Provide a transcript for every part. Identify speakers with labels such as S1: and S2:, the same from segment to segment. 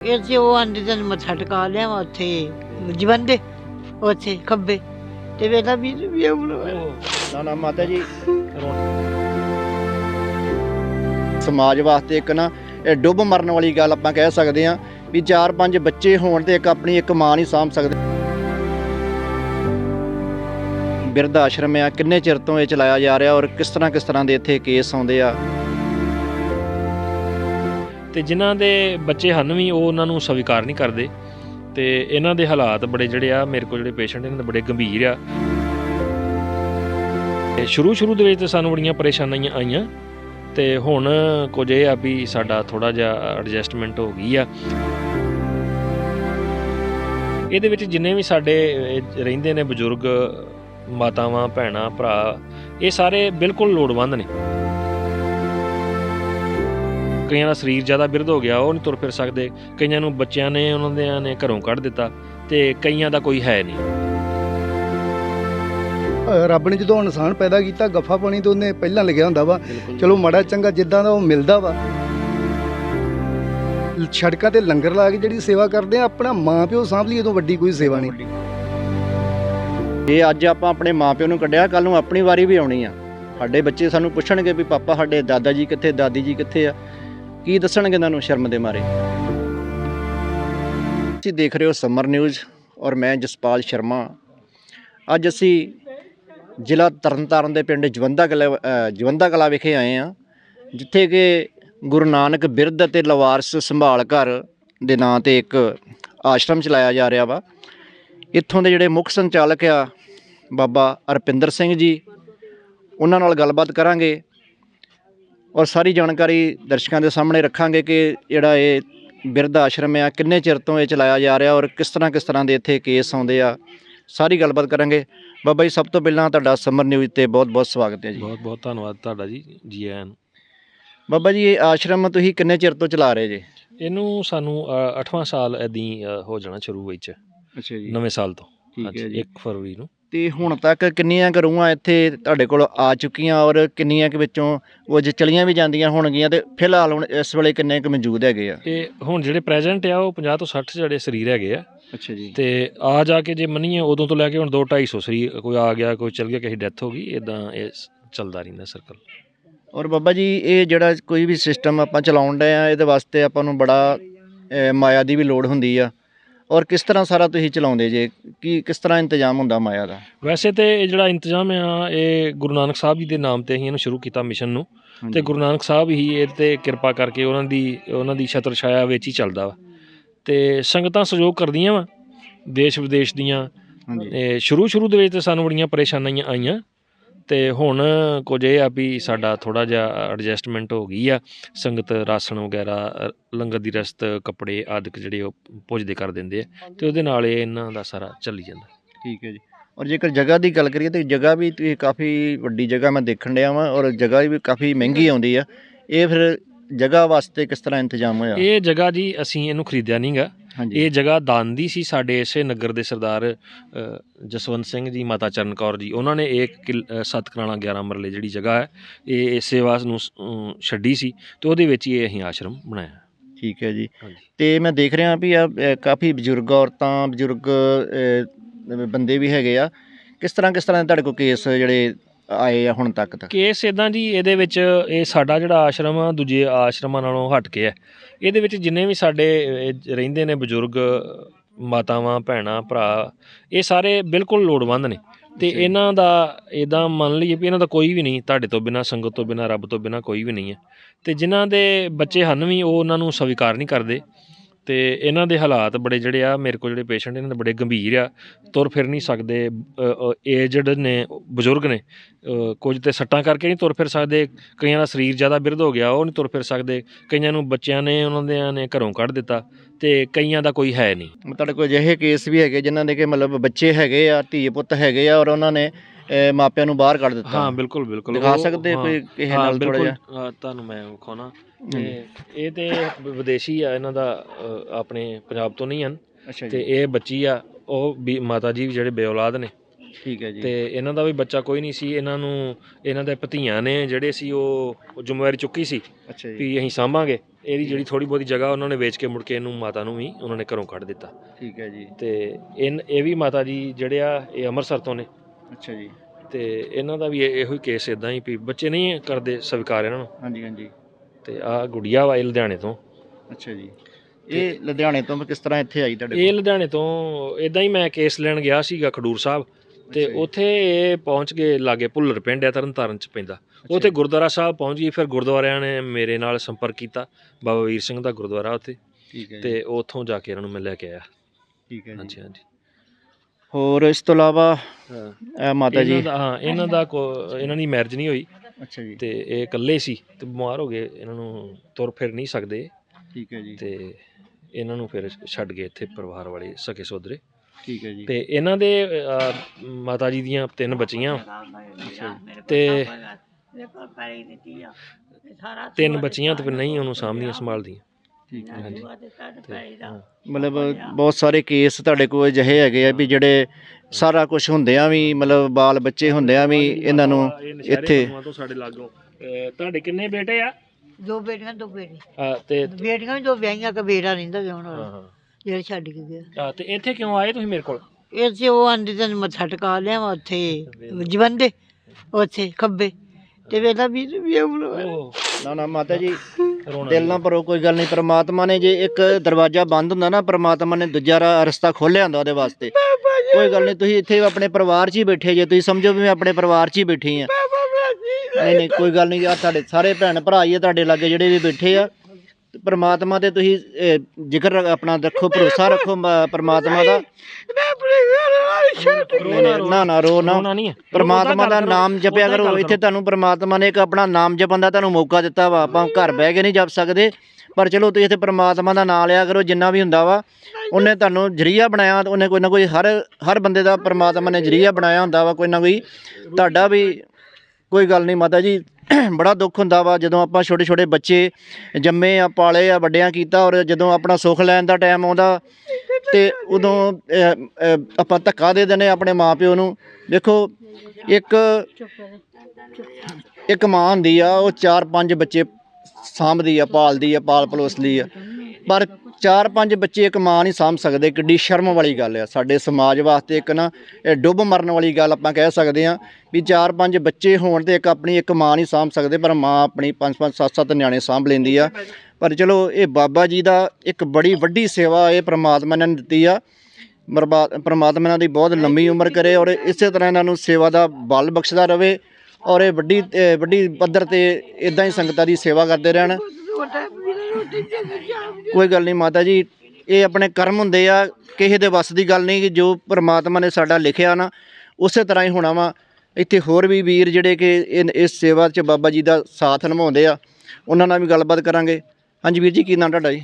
S1: ਇਹ ਉਹ ਆਂਦੇ ਤੈਨੂੰ ਮੱਥਾ ਟਿਕਾ ਲਿਆ ਉੱਥੇ ਜਵੰਦੇ, ਉੱਥੇ ਖੱਬੇ। ਤੇ ਵੇਲਾ ਵੀ ਵੀ
S2: ਨਾ ਨਾ, ਮਾਤਾ ਜੀ ਸਮਾਜ ਵਾਸਤੇ ਇੱਕ ਨਾ, ਇਹ ਡੁੱਬ ਮਰਨ ਵਾਲੀ ਗੱਲ ਆਪਾਂ ਕਹਿ ਸਕਦੇ ਆ ਵੀ ਚਾਰ ਪੰਜ ਬੱਚੇ ਹੋਣ ਤੇ ਇੱਕ ਆਪਣੀ ਇੱਕ ਮਾਂ ਨਹੀਂ ਸਾਂਭ ਸਕਦੇ। ਬਿਰਧ ਆਸ਼ਰਮ ਆ, ਕਿੰਨੇ ਚਿਰ ਤੋਂ ਇਹ ਚਲਾਇਆ ਜਾ ਰਿਹਾ ਔਰ ਕਿਸ ਤਰ੍ਹਾਂ ਕਿਸ ਤਰ੍ਹਾਂ ਦੇ ਇੱਥੇ ਕੇਸ ਆਉਂਦੇ ਆ?
S3: ਤੇ ਜਿਨ੍ਹਾਂ ਦੇ ਬੱਚੇ ਹਨ ਵੀ, ਉਹ ਉਹਨਾਂ ਨੂੰ ਸਵੀਕਾਰ ਨਹੀਂ ਕਰਦੇ। ਤੇ ਇਹਨਾਂ ਦੇ ਹਾਲਾਤ ਬੜੇ ਜਿਹੜੇ ਆ, ਮੇਰੇ ਕੋਲ ਜਿਹੜੇ ਪੇਸ਼ੈਂਟ ਇਹਨਾਂ ਦੇ ਬੜੇ ਗੰਭੀਰ ਆ। ਤੇ ਸ਼ੁਰੂ ਸ਼ੁਰੂ ਦੇ ਵਿੱਚ ਤਾਂ ਸਾਨੂੰ ਬੜੀਆਂ ਪਰੇਸ਼ਾਨੀਆਂ ਆਈਆਂ। ਤੇ ਹੁਣ ਕੁਝ ਇਹ ਆ ਵੀ ਸਾਡਾ ਥੋੜਾ ਜਿਹਾ ਐਡਜਸਟਮੈਂਟ ਹੋ ਗਈ ਆ। ਇਹਦੇ ਵਿੱਚ ਜਿੰਨੇ ਵੀ ਸਾਡੇ ਰਹਿੰਦੇ ਨੇ ਬਜ਼ੁਰਗ, ਮਾਤਾਵਾਂ, ਭੈਣਾਂ, ਭਰਾ, ਇਹ ਸਾਰੇ ਬਿਲਕੁਲ ਲੋੜਵੰਦ ਨੇ। ਕਈਆਂ ਦਾ ਸਰੀਰ ਜ਼ਿਆਦਾ ਬਿਰਧ ਹੋ ਗਿਆ ਉਹ ਨਹੀਂ ਤੁਰ ਫਿਰ ਸਕਦੇ। ਕਈਆਂ ਨੂੰ ਬੱਚਿਆਂ ਨੇ ਉਹਨਾਂ ਦੇ ਨੇ ਘਰੋਂ ਕੱਢ ਦਿੱਤਾ ਤੇ ਕਈਆਂ ਦਾ ਕੋਈ ਹੈ ਨਹੀਂ।
S4: ਰੱਬ ਨੇ ਜਦੋਂ ਇਨਸਾਨ ਪੈਦਾ ਕੀਤਾ ਗੱਫਾ ਪਾਣੀ ਤੋਂ ਉਹਨੇ ਪਹਿਲਾਂ ਲਿਖਿਆ ਹੁੰਦਾ ਵਾ ਚਲੋ ਮਾੜਾ ਚੰਗਾ ਜਿੱਦਾਂ ਦਾ ਉਹ ਮਿਲਦਾ ਵਾ। ਸੜਕਾਂ ਤੇ ਲੰਗਰ ਲਾ ਕੇ ਜਿਹੜੀ ਸੇਵਾ ਕਰਦੇ ਆ ਆਪਣਾ ਮਾਂ ਪਿਓ ਸਾਂਭ ਲਈ ਤੋਂ ਵੱਡੀ ਕੋਈ ਸੇਵਾ ਨਹੀਂ।
S2: ਜੇ ਅੱਜ ਆਪਾਂ ਆਪਣੇ ਮਾਪਿਓ ਨੂੰ ਕੱਢਿਆ ਕੱਲ ਨੂੰ ਆਪਣੀ ਵਾਰੀ ਵੀ ਆਉਣੀ ਆ। ਸਾਡੇ ਬੱਚੇ ਸਾਨੂੰ ਪੁੱਛਣਗੇ ਵੀ ਪਾਪਾ ਸਾਡੇ ਦਾਦਾ ਜੀ ਕਿੱਥੇ ਦਾਦੀ ਜੀ ਕਿੱਥੇ ਆ? ਕੀ ਦੱਸਣਗੇ ਇਹਨਾਂ ਨੂੰ ਸ਼ਰਮ ਦੇ ਮਾਰੇ? ਤੁਸੀਂ ਦੇਖ ਰਹੇ ਹੋ ਸਮਰ ਨਿਊਜ਼ ਔਰ ਮੈਂ ਜਸਪਾਲ ਸ਼ਰਮਾ। ਅੱਜ ਅਸੀਂ ਜ਼ਿਲ੍ਹਾ ਤਰਨਤਾਰਨ ਦੇ ਪਿੰਡ ਜਵੰਦਾ ਕਲਾ ਅ, ਜਵੰਦਾ ਕਲਾ ਵਿਖੇ ਆਏ ਆ ਜਿੱਥੇ ਕਿ ਗੁਰੂ ਨਾਨਕ ਬਿਰਧ ਅਤੇ ਲਵਾਰਸ ਸੰਭਾਲ ਘਰ ਦੇ ਨਾਂ ਤੇ ਇੱਕ ਆਸ਼ਰਮ ਚਲਾਇਆ ਜਾ ਰਿਹਾ ਵਾ। ਇੱਥੋਂ ਦੇ ਜਿਹੜੇ ਮੁੱਖ ਸੰਚਾਲਕ ਆ ਬਾਬਾ ਅਰਪਿੰਦਰ ਸਿੰਘ ਜੀ ਉਹਨਾਂ ਨਾਲ ਗੱਲਬਾਤ ਕਰਾਂਗੇ। ਔਰ ਸਾਰੀ ਜਾਣਕਾਰੀ ਦਰਸ਼ਕਾਂ ਦੇ ਸਾਹਮਣੇ ਰੱਖਾਂਗੇ ਕਿ ਜਿਹੜਾ ਇਹ ਬਿਰਧ ਆਸ਼ਰਮ ਆ ਕਿੰਨੇ ਚਿਰ ਤੋਂ ਇਹ ਚਲਾਇਆ ਜਾ ਰਿਹਾ ਔਰ ਕਿਸ ਤਰ੍ਹਾਂ ਕਿਸ ਤਰ੍ਹਾਂ ਦੇ ਇੱਥੇ ਕੇਸ ਆਉਂਦੇ ਆ ਸਾਰੀ ਗੱਲਬਾਤ ਕਰਾਂਗੇ। ਬਾਬਾ ਜੀ ਸਭ ਤੋਂ ਪਹਿਲਾਂ ਤੁਹਾਡਾ ਸਮਰ ਨਿਊਜ਼ ਤੇ ਬਹੁਤ ਬਹੁਤ ਸਵਾਗਤ ਹੈ ਜੀ।
S3: ਬਹੁਤ ਬਹੁਤ ਧੰਨਵਾਦ ਤੁਹਾਡਾ ਜੀ ਜੀ ਆਇਆਂ ਨੂੰ।
S2: ਬਾਬਾ ਜੀ ਇਹ ਆਸ਼ਰਮ ਤੁਸੀਂ ਕਿੰਨੇ ਚਿਰ ਤੋਂ ਚਲਾ ਰਹੇ ਜੀ?
S3: ਇਹਨੂੰ ਸਾਨੂੰ 8ਵਾਂ ਸਾਲ ਐਦੀ ਹੋ ਜਾਣਾ ਸ਼ੁਰੂ ਵਿੱਚ।
S2: ਅੱਛਾ
S3: ਨਵੇਂ ਸਾਲ ਤੋਂ।
S2: ਠੀਕ ਹੈ ਜੀ।
S3: 1 ਫਰਵਰੀ ਨੂੰ।
S2: ਤੇ ਹੁਣ ਤੱਕ ਕਿੰਨੀਆਂ ਕੁ ਰੂਹਾਂ ਇੱਥੇ ਤੁਹਾਡੇ ਕੋਲ ਆ ਚੁੱਕੀਆਂ ਔਰ ਕਿੰਨੀਆਂ ਕੁ ਵਿੱਚੋਂ ਉਹ ਜੇ ਚਲੀਆਂ ਵੀ ਜਾਂਦੀਆਂ ਹੋਣਗੀਆਂ ਤੇ ਫਿਲਹਾਲ ਹੁਣ ਇਸ ਵੇਲੇ ਕਿੰਨੇ ਕੁ ਮੌਜੂਦ ਹੈਗੇ ਆ?
S3: ਇਹ ਹੁਣ ਜਿਹੜੇ ਪ੍ਰੈਜ਼ੈਂਟ ਆ ਉਹ 50 ਤੋਂ 60 ਜਿਹੜੇ ਸਰੀਰ ਹੈਗੇ ਆ।
S2: ਅੱਛਾ ਜੀ।
S3: ਤੇ ਆ ਜਾ ਕੇ ਜੇ ਮੰਨੀਏ ਉਦੋਂ ਤੋਂ ਲੈ ਕੇ ਹੁਣ 2 250 ਸਰੀਰ ਕੋਈ ਆ ਗਿਆ ਕੋਈ ਚਲ ਗਿਆ ਕਿਸੇ ਡੈਥ ਹੋ ਗਈ ਇਦਾਂ ਇਹ ਚੱਲਦਾ ਰਹਿੰਦਾ ਸਰਕਲ
S2: ਔਰ ਬਾਬਾ ਜੀ ਇਹ ਜਿਹੜਾ ਕੋਈ ਵੀ ਸਿਸਟਮ ਆਪਾਂ ਚਲਾਉਣ ਡਏ ਆ ਇਹਦੇ ਵਾਸਤੇ ਆਪਾਂ ਨੂੰ ਬੜਾ ਮਾਇਆ ਦੀ ਵੀ ਲੋੜ ਹੁੰਦੀ ਆ। ਔਰ ਕਿਸ ਤਰ੍ਹਾਂ ਸਾਰਾ ਤੁਸੀਂ ਚਲਾਉਂਦੇ ਜੇ? ਕੀ ਕਿਸ ਤਰ੍ਹਾਂ ਇੰਤਜ਼ਾਮ ਹੁੰਦਾ ਮਾਇਆ ਦਾ?
S3: ਵੈਸੇ ਤੇ ਇਹ ਜਿਹੜਾ ਇੰਤਜ਼ਾਮ ਆ ਇਹ ਗੁਰੂ ਨਾਨਕ ਸਾਹਿਬ ਜੀ ਦੇ ਨਾਮ ਤੇ ਅਸੀਂ ਇਹਨੂੰ ਸ਼ੁਰੂ ਕੀਤਾ ਮਿਸ਼ਨ ਨੂੰ। ਤੇ ਗੁਰੂ ਨਾਨਕ ਸਾਹਿਬ ਹੀ ਇਹ ਤੇ ਕਿਰਪਾ ਕਰਕੇ ਉਹਨਾਂ ਦੀ ਉਹਨਾਂ ਦੀ ਛਤਰ ਛਾਇਆ ਵਿੱਚ ਹੀ ਚੱਲਦਾ ਵਾ। ਤੇ ਸੰਗਤਾਂ ਸਹਿਯੋਗ ਕਰਦੀਆਂ ਵਾ ਦੇਸ਼ ਵਿਦੇਸ਼ ਦੀਆਂ ਸ਼ੁਰੂ ਸ਼ੁਰੂ ਦੇ ਵਿੱਚ ਤਾਂ ਸਾਨੂੰ ਬੜੀਆਂ ਪਰੇਸ਼ਾਨੀਆਂ ਆਈਆਂ। ਤੇ ਹੁਣ ਕੁਝ ਇਹ ਆ ਵੀ ਸਾਡਾ ਥੋੜਾ ਜਿਹਾ ਐਡਜਸਟਮੈਂਟ ਹੋ ਗਈ ਆ ਸੰਗਤ ਰਾਸ਼ਨ ਵਗੈਰਾ ਲੰਗਰ ਦੀ ਰਸਤ ਕੱਪੜੇ ਆਦਿਕ ਜਿਹੜੇ ਉਹ ਪੁੱਜਦੇ ਕਰ ਦਿੰਦੇ ਆ ਤੇ ਉਹਦੇ ਨਾਲ ਇਹ ਇਹਨਾਂ ਦਾ ਸਾਰਾ ਚੱਲੀ ਜਾਂਦਾ।
S2: ਠੀਕ ਹੈ ਜੀ। ਔਰ ਜੇਕਰ ਜਗ੍ਹਾ ਦੀ ਗੱਲ ਕਰੀਏ ਤੇ ਜਗ੍ਹਾ ਵੀ ਤੁਸੀਂ ਕਾਫੀ ਵੱਡੀ ਜਗ੍ਹਾ ਮੈਂ ਦੇਖਣ ਡਿਆ ਵਾਂ ਔਰ ਜਗ੍ਹਾ ਵੀ ਕਾਫੀ ਮਹਿੰਗੀ ਆਉਂਦੀ ਆ। ਇਹ ਫਿਰ ਜਗ੍ਹਾ ਵਾਸਤੇ ਕਿਸ ਤਰ੍ਹਾਂ ਇੰਤਜ਼ਾਮ ਹੋਇਆ?
S3: ਇਹ ਜਗ੍ਹਾ ਜੀ ਅਸੀਂ ਇਹਨੂੰ ਖਰੀਦਿਆ ਨਹੀਂਗਾ ਇਹ ਜਗ੍ਹਾ ਦਾਨ ਦੀ ਸੀ ਸਾਡੇ ਇਸੇ ਨਗਰ ਦੇ ਸਰਦਾਰ ਜਸਵੰਤ ਸਿੰਘ ਜੀ ਮਾਤਾ ਚਰਨ ਕੌਰ ਜੀ। ਉਹਨਾਂ ਨੇ ਇੱਕ ਸੱਤ ਕਰਾਣਾ 11 ਮਰਲੇ ਜਿਹੜੀ ਜਗ੍ਹਾ ਹੈ ਇਹ ਇਸ ਸੇਵਾ ਨੂੰ ਛੱਡੀ ਸੀ ਤੇ ਉਹਦੇ ਵਿੱਚ ਹੀ ਇਹ ਅਸੀਂ ਆਸ਼ਰਮ ਬਣਾਇਆ।
S2: ਠੀਕ ਹੈ ਜੀ। ਤੇ ਮੈਂ ਦੇਖ ਰਿਹਾ ਵੀ ਆ ਕਾਫੀ ਬਜ਼ੁਰਗ ਔਰਤਾਂ ਬਜ਼ੁਰਗ ਬੰਦੇ ਵੀ ਹੈਗੇ ਆ। ਕਿਸ ਤਰ੍ਹਾਂ ਕਿਸ ਤਰ੍ਹਾਂ ਦੇ ਤੁਹਾਡੇ ਕੋਲ ਕੇਸ ਜਿਹੜੇ ਆਏ ਆ ਹੁਣ ਤੱਕ ਤੱਕ
S3: ਕੇਸ ਇਦਾਂ ਜੀ ਇਹਦੇ ਵਿੱਚ ਇਹ ਸਾਡਾ ਜਿਹੜਾ ਆਸ਼ਰਮ ਆ ਦੂਜੇ ਆਸ਼ਰਮਾਂ ਨਾਲੋਂ ਹਟ ਕੇ ਹੈ ਇਹਦੇ ਵਿੱਚ ਜਿੰਨੇ ਵੀ ਸਾਡੇ ਰਹਿੰਦੇ ਨੇ ਬਜ਼ੁਰਗ ਮਾਤਾਵਾਂ ਭੈਣਾਂ ਭਰਾ ਇਹ ਸਾਰੇ ਬਿਲਕੁਲ ਲੋੜਵੰਦ ਨੇ। ਤੇ। ਇਹਨਾਂ ਦਾ ਇਦਾਂ ਮੰਨ ਲਈਏ ਵੀ ਇਹਨਾਂ ਦਾ ਕੋਈ ਵੀ ਨਹੀਂ ਤੁਹਾਡੇ ਤੋਂ ਬਿਨਾ ਸੰਗਤ ਤੋਂ ਬਿਨਾ ਰੱਬ ਤੋਂ ਬਿਨਾ ਕੋਈ ਵੀ ਨਹੀਂ ਹੈ ਤੇ ਜਿਨ੍ਹਾਂ ਦੇ ਬੱਚੇ ਹਨ ਵੀ ਉਹ ਉਹਨਾਂ ਨੂੰ ਸਵੀਕਾਰ ਨਹੀਂ ਕਰਦੇ। ਤੇ ਇਹਨਾਂ ਦੇ ਹਾਲਾਤ ਬੜੇ ਜਿਹੜੇ ਆ, ਮੇਰੇ ਕੋਲ ਜਿਹੜੇ ਪੇਸ਼ੈਂਟ ਇਹਨਾਂ ਦੇ ਬੜੇ ਗੰਭੀਰ ਆ। ਤੁਰ ਫਿਰ ਨਹੀਂ ਸਕਦੇ ਏਜਡ ਨੇ, ਬਜ਼ੁਰਗ ਨੇ ਕੁਝ ਤੇ ਸੱਟਾਂ ਕਰਕੇ ਨਹੀਂ ਤੁਰ ਫਿਰ ਸਕਦੇ। ਕਈਆਂ ਦਾ ਸਰੀਰ ਜ਼ਿਆਦਾ ਬਿਰਧ ਹੋ ਗਿਆ, ਉਹ ਨਹੀਂ ਤੁਰ ਫਿਰ ਸਕਦੇ। ਕਈਆਂ ਨੂੰ ਬੱਚਿਆਂ ਨੇ, ਉਹਨਾਂ ਦੇ ਨੇ ਘਰੋਂ ਕੱਢ ਦਿੱਤਾ ਤੇ ਕਈਆਂ ਦਾ ਕੋਈ ਹੈ ਨਹੀਂ।
S2: ਤੁਹਾਡੇ ਕੋਲ ਅਜਿਹੇ ਕੇਸ ਵੀ ਹੈਗੇ ਜਿਨ੍ਹਾਂ ਦੇ ਕਿ ਮਤਲਬ ਬੱਚੇ ਹੈਗੇ ਆ, ਧੀ ਪੁੱਤ ਹੈਗੇ ਆ ਔਰ ਉਹਨਾਂ ਨੇ ਮਾਪਿਆਂ ਨੂੰ ਬਾਹਰ ਕੱਢ ਦਿੱਤਾ।
S3: ਹਾਂ ਬਿਲਕੁਲ ਬਿਲਕੁਲ।
S2: ਦਿਖਾ ਸਕਦੇ ਕੋਈ ਕਿਸੇ ਨਾਲ ਥੋੜਾ ਜਿਹਾ?
S3: ਤੁਹਾਨੂੰ ਮੈਂ ਵਿਖਾਉਣਾ ਇਹ ਤੇ ਵਿਦੇਸ਼ੀ ਆ ਇਹਨਾਂ ਦਾ ਆਪਣੇ ਪੰਜਾਬ ਤੋਂ ਨਹੀਂ ਹਨ। ਤੇ ਇਹ ਬੱਚੀ ਆ ਉਹ ਵੀ ਮਾਤਾ ਜੀ ਜਿਹੜੇ ਬੇਔਲਾਦ ਨੇ।
S2: ਠੀਕ ਹੈ ਜੀ।
S3: ਤੇ ਇਹਨਾਂ ਦਾ ਵੀ ਬੱਚਾ ਕੋਈ ਨਹੀਂ ਸੀ ਇਹਨਾਂ ਨੂੰ ਇਹਨਾਂ ਦੇ ਭਤੀਆਂ ਨੇ ਜਿਹੜੇ ਸੀ ਉਹ ਜ਼ਿੰਮੇਵਾਰੀ ਚੁੱਕੀ ਸੀ।
S2: ਅੱਛਾ ਜੀ।
S3: ਵੀ ਅਸੀਂ ਸਾਂਭਾਂਗੇ। ਇਹਦੀ ਜਿਹੜੀ ਥੋੜੀ ਬਹੁਤੀ ਜਗ੍ਹਾ ਉਹਨਾਂ ਨੇ ਵੇਚ ਕੇ ਮੁੜ ਕੇ ਇਹਨੂੰ ਮਾਤਾ ਨੂੰ ਵੀ ਉਹਨਾਂ ਨੇ ਘਰੋਂ ਕੱਢ ਦਿੱਤਾ।
S2: ਠੀਕ ਹੈ ਜੀ।
S3: ਤੇ ਇਹ ਇਹ ਵੀ ਮਾਤਾ ਜੀ ਜਿਹੜੇ ਆ ਇਹ ਅੰਮ੍ਰਿਤਸਰ ਤੋਂ ਨੇ।
S2: ਅੱਛਾ ਜੀ।
S3: ਤੇ ਇਹਨਾਂ ਦਾ ਵੀ ਇਹ- ਹੀ ਕੇਸ ਇਦਾਂ ਹੀ ਵੀ ਬੱਚੇ ਨਹੀਂ ਕਰਦੇ ਸਵੀਕਾਰ ਇਹਨਾਂ ਨੂੰ।
S2: ਹਾਂਜੀ ਹਾਂਜੀ।
S3: ਤੇ ਆ ਗੁੜੀਆ ਵਾ ਇਹ ਲੁਧਿਆਣੇ ਤੋਂ।
S2: ਅੱਛਾ ਜੀ। ਇਹ ਲੁਧਿਆਣੇ ਤੋਂ ਕਿਸ ਤਰ੍ਹਾਂ ਇੱਥੇ ਆਈ ਤੁਹਾਡੇ
S3: ਇਹ ਲੁਧਿਆਣੇ ਤੋਂ ਇਦਾਂ ਹੀ ਮੈਂ ਕੇਸ ਲੈਣ ਗਿਆ ਸੀਗਾ ਖਡੂਰ ਸਾਹਿਬ। ਤੇ। ਉੱਥੇ ਇਹ ਪਹੁੰਚ ਗਏ ਲਾਗੇ ਭੁੱਲਰ ਪਿੰਡ ਹੈ ਤਰਨਤਾਰਨ ਚ ਪੈਂਦਾ। ਉੱਥੇ ਗੁਰਦੁਆਰਾ ਸਾਹਿਬ ਪਹੁੰਚ ਗਈ ਫਿਰ ਗੁਰਦੁਆਰਿਆਂ ਨੇ ਮੇਰੇ ਨਾਲ ਸੰਪਰਕ ਕੀਤਾ ਬਾਬਾ ਵੀਰ ਸਿੰਘ ਦਾ ਗੁਰਦੁਆਰਾ ਉੱਥੇ।
S2: ਠੀਕ ਹੈ ਜੀ।
S3: ਤੇ ਉੱਥੋਂ ਜਾ ਕੇ ਇਹਨਾਂ ਨੂੰ ਮੈਂ ਲੈ ਕੇ ਆਇਆ।
S2: ਠੀਕ ਹੈ ਜੀ।
S3: ਹਾਂਜੀ ਹਾਂਜੀ।
S2: ਹੋਰ ਇਸ ਤੋਂ ਇਲਾਵਾ ਇਹ ਮਾਤਾ ਜੀ।
S3: ਇਹਨਾਂ ਦਾ ਹਾਂ ਇਹਨਾਂ ਦਾ ਕੋ- ਇਹਨਾਂ ਦੀ ਮੈਰਿਜ ਨਹੀਂ ਹੋਈ।
S2: ਅੱਛਾ ਜੀ।
S3: ਤੇ ਇਹ ਇਕੱਲੇ ਸੀ ਤੇ ਬਿਮਾਰ ਹੋ ਗਏ ਇਹਨਾਂ ਨੂੰ ਤੁਰ ਫਿਰ ਨਹੀਂ ਸਕਦੇ।
S2: ਠੀਕ ਹੈ ਜੀ।
S3: ਤੇ ਇਹਨਾਂ ਨੂੰ ਫਿਰ ਛੱਡ ਗਏ ਇੱਥੇ ਪਰਿਵਾਰ ਵਾਲੇ ਸਕੇ ਸੋਦਰੇ
S2: ਠੀਕ ਹੈ ਜੀ।
S3: ਤੇ ਇਹਨਾਂ ਦੇ ਅਹ, ਮਾਤਾ ਜੀ ਦੀਆਂ ਤਿੰਨ ਬੱਚੀਆਂ। ਤੇ ਤਿੰਨ ਬੱਚੀਆਂ ਤੇ ਫਿਰ ਨਹੀਂ ਉਹਨੂੰ ਸਾਂਭਦੀਆਂ ਸੰਭਾਲਦੀਆਂ।
S2: ਠੀਕ ਹੈ
S3: ਹਾਂਜੀ।
S2: ਮਤਲਬ ਬਹੁਤ ਸਾਰੇ ਕੇਸ ਤੁਹਾਡੇ ਕੋਲ ਅਜਿਹੇ ਹੈਗੇ ਆ ਵੀ ਜਿਹੜੇ ਸਾਰਾ ਕੁਝ ਹੁੰਦਿਆਂ ਵੀ ਮਤਲਬ ਬਾਲ ਬੱਚੇ ਹੁੰਦਿਆਂ ਵੀ ਇਹਨਾਂ ਨੂੰ ਇੱਥੇ
S3: ਤੋਂ ਸਾਡੇ ਲਾਗੋਂ। ਅਹ, ਤੁਹਾਡੇ ਕਿੰਨੇ ਬੇਟੇ ਆ?
S1: ਦੋ ਬੇਟੀਆਂ ਦੋ ਬੇਟੇ।
S3: ਅਹ, ਤੇ
S1: ਬੇਟੀਆਂ ਵੀ ਦੋ ਵਿਆਹੀਆਂ ਕਿ ਬੇਟਾ ਰਹਿੰਦਾ ਵਿਆਹਣ
S3: ਹਾਂ
S1: ਵਾਲਾ
S3: ਹਾਂ।
S1: ਜਿਹੜਾ ਛੱਡ ਕੇ ਗਿਆ।
S3: ਅਹ, ਤੇ ਇੱਥੇ ਕਿਉਂ ਆਏ ਤੁਸੀਂ ਮੇਰੇ ਕੋਲ?
S1: ਇੱਥੇ ਉਹ ਆਂਦੇ ਤੈਨੂੰ ਮੱਥਾ ਟਿਕਾ ਲਿਆ ਉੱਥੇ ਜਵੰਦੇ ਉੱਥੇ ਖੱਬੇ। ਤੇ ਵੇਲਾ ਵੀ ਵੀ
S3: ਉਹ
S2: ਨਾ ਨਾ ਮਾਤਾ ਜੀ ਦਿਲ ਨਾ ਭਰੋ ਕੋਈ ਗੱਲ ਨਹੀਂ। ਪ੍ਰਮਾਤਮਾ ਨੇ ਜੇ ਇੱਕ ਦਰਵਾਜ਼ਾ ਬੰਦ ਹੁੰਦਾ ਨਾ ਪ੍ਰਮਾਤਮਾ ਨੇ ਦੂਜਾ ਰਾ- ਰਸਤਾ ਖੋਲ੍ਹਿਆ ਹੁੰਦਾ ਉਹਦੇ ਵਾਸਤੇ। ਕੋਈ ਗੱਲ ਨਹੀਂ ਤੁਸੀਂ ਇੱਥੇ ਆਪਣੇ ਪਰਿਵਾਰ 'ਚ ਹੀ ਬੈਠੇ ਜੇ। ਤੁਸੀਂ ਸਮਝੋ ਵੀ ਮੈਂ ਆਪਣੇ ਪਰਿਵਾਰ 'ਚ ਹੀ ਬੈਠੀ ਆ। ਨਹੀਂ ਨਹੀਂ ਕੋਈ ਗੱਲ ਨਹੀਂ ਆ ਤੁਹਾਡੇ ਸਾਰੇ ਭੈਣ ਭਰਾ ਹੀ ਆ ਤੁਹਾਡੇ ਲਾਗੇ ਜਿਹੜੇ ਵੀ ਬੈਠੇ ਆ। ਤੇ ਪ੍ਰਮਾਤਮਾ ਤੇ ਤੁਸੀਂ ਅਹ, ਜ਼ਿਕਰ ਆਪਣਾ ਰੱਖੋ ਭਰੋਸਾ ਰੱਖੋ ਮ- ਪ੍ਰਮਾਤਮਾ ਦਾ। ਨਾ ਨਾ ਰੋ ਨਾ।
S3: ਰੋਣਾ ਨਹੀਂ ਹੈ।
S2: ਪਰਮਾਤਮਾ ਦਾ ਨਾਮ ਜਪਿਆ ਕਰੋ। ਇੱਥੇ ਤੁਹਾਨੂੰ ਪਰਮਾਤਮਾ ਨੇ ਇੱਕ ਆਪਣਾ ਨਾਮ ਜਪਣ ਦਾ ਤੁਹਾਨੂੰ ਮੌਕਾ ਦਿੱਤਾ ਵਾ। ਆਪਾਂ ਘਰ ਬਹਿ ਕੇ ਨਹੀਂ ਜਪ ਸਕਦੇ। ਪਰ ਚਲੋ ਤੁਸੀਂ ਇੱਥੇ ਪਰਮਾਤਮਾ ਦਾ ਨਾਮ ਲਿਆ ਕਰੋ ਜਿੰਨਾ ਵੀ ਹੁੰਦਾ ਵਾ। ਉਹਨੇ ਤੁਹਾਨੂੰ ਜਰੀਆ ਬਣਾਇਆ ਉਹਨੇ ਕੋਈ ਨਾ ਕੋਈ ਹਰ ਹਰ ਬੰਦੇ ਦਾ ਪਰਮਾਤਮਾ ਨੇ ਜਰੀਆ ਬਣਾਇਆ ਹੁੰਦਾ ਵਾ ਕੋਈ ਨਾ ਕੋਈ। ਤੁਹਾਡਾ ਵੀ ਕੋਈ ਗੱਲ ਨਹੀਂ ਮਾਤਾ ਜੀ। ਬੜਾ ਦੁੱਖ ਹੁੰਦਾ ਵਾ ਜਦੋਂ ਆਪਾਂ ਛੋਟੇ ਛੋਟੇ ਬੱਚੇ ਜੰਮੇ ਆ ਪਾਲੇ ਆ ਵੱਡਿਆਂ ਕੀਤਾ ਔਰ ਜਦੋਂ ਆਪਣਾ ਸੁੱਖ ਲੈਣ ਦਾ ਟਾਈਮ ਆਉਂਦਾ ਤੇ ਉਦੋਂ ਆਪਾਂ ਧੱਕਾ ਦੇ ਦਿੰਦੇ ਆਪਣੇ ਮਾਪਿਓ ਨੂੰ। ਦੇਖੋ, ਇੱਕ ਇੱਕ ਮਾਂ ਹੁੰਦੀ ਆ, ਉਹ ਚਾਰ ਪੰਜ ਬੱਚੇ ਸਾਂਭਦੀ ਆ, ਪਾਲਦੀ ਆ ਪਾਲ ਪਲੋਸਦੀ ਆ। ਪਰ ਚਾਰ ਪੰਜ ਬੱਚੇ ਇੱਕ ਮਾਂ ਨਹੀਂ ਸਾਂਭ ਸਕਦੇ, ਕਿੱਡੀ ਸ਼ਰਮ ਵਾਲੀ ਗੱਲ ਆ। ਸਾਡੇ ਸਮਾਜ ਵਾਸਤੇ ਇੱਕ ਨਾ, ਇਹ ਡੁੱਬ ਮਰਨ ਵਾਲੀ ਗੱਲ ਆਪਾਂ ਕਹਿ ਸਕਦੇ ਆ ਵੀ ਚਾਰ ਪੰਜ ਬੱਚੇ ਹੋਣ ਤੇ ਇੱਕ ਆਪਣੀ ਇੱਕ ਮਾਂ ਨਹੀਂ ਸਾਂਭ ਸਕਦੇ, ਪਰ ਮਾਂ ਆਪਣੀ ਪੰਜ ਪੰਜ ਸੱਤ ਸੱਤ ਨਿਆਣੇ ਸਾਂਭ ਲੈਂਦੀ ਆ। ਪਰ ਚਲੋ, ਇਹ ਬਾਬਾ ਜੀ ਦਾ ਇੱਕ ਬੜੀ ਵੱਡੀ ਸੇਵਾ ਇਹ ਪ੍ਰਮਾਤਮਾ ਨੇ ਦਿੱਤੀ ਆ। ਮਰਬਾ, ਪ੍ਰਮਾਤਮਾ ਇਹਨਾਂ ਦੀ ਬਹੁਤ ਲੰਮੀ ਉਮਰ ਕਰੇ ਔਰ ਇਸੇ ਤਰ੍ਹਾਂ ਇਹਨਾਂ ਨੂੰ ਸੇਵਾ ਦਾ ਬਲ ਬਖਸ਼ਦਾ ਰਵੇ ਔਰ ਇਹ ਵੱਡੀ ਵੱਡੀ ਪੱਧਰ ਤੇ ਇਦਾਂ ਹੀ ਸੰਗਤਾਂ ਦੀ ਸੇਵਾ ਕਰਦੇ ਰਹਿਣ। ਕੋਈ ਗੱਲ ਨਹੀਂ ਮਾਤਾ ਜੀ ਇਹ ਆਪਣੇ ਕਰਮ ਹੁੰਦੇ ਆ ਕਿਸੇ ਦੇ ਵੱਸ ਦੀ ਗੱਲ ਨਹੀਂ ਕਿ ਜੋ ਪ੍ਰਮਾਤਮਾ ਨੇ ਸਾਡਾ ਲਿਖਿਆ ਨਾ ਉਸੇ ਤਰ੍ਹਾਂ ਹੀ ਹੋਣਾ ਵਾ। ਇੱਥੇ ਹੋਰ ਵੀ ਵੀਰ ਜਿਹੜੇ ਕਿ ਇਸ ਸੇਵਾ 'ਚ ਬਾਬਾ ਜੀ ਦਾ ਸਾਥ ਨਿਭਾਉਂਦੇ ਆ ਉਹਨਾਂ ਨਾਲ ਵੀ ਗੱਲਬਾਤ ਕਰਾਂਗੇ। ਹਾਂਜੀ ਵੀਰ ਜੀ ਕੀ ਨਾਮ ਤੁਹਾਡਾ ਜੀ?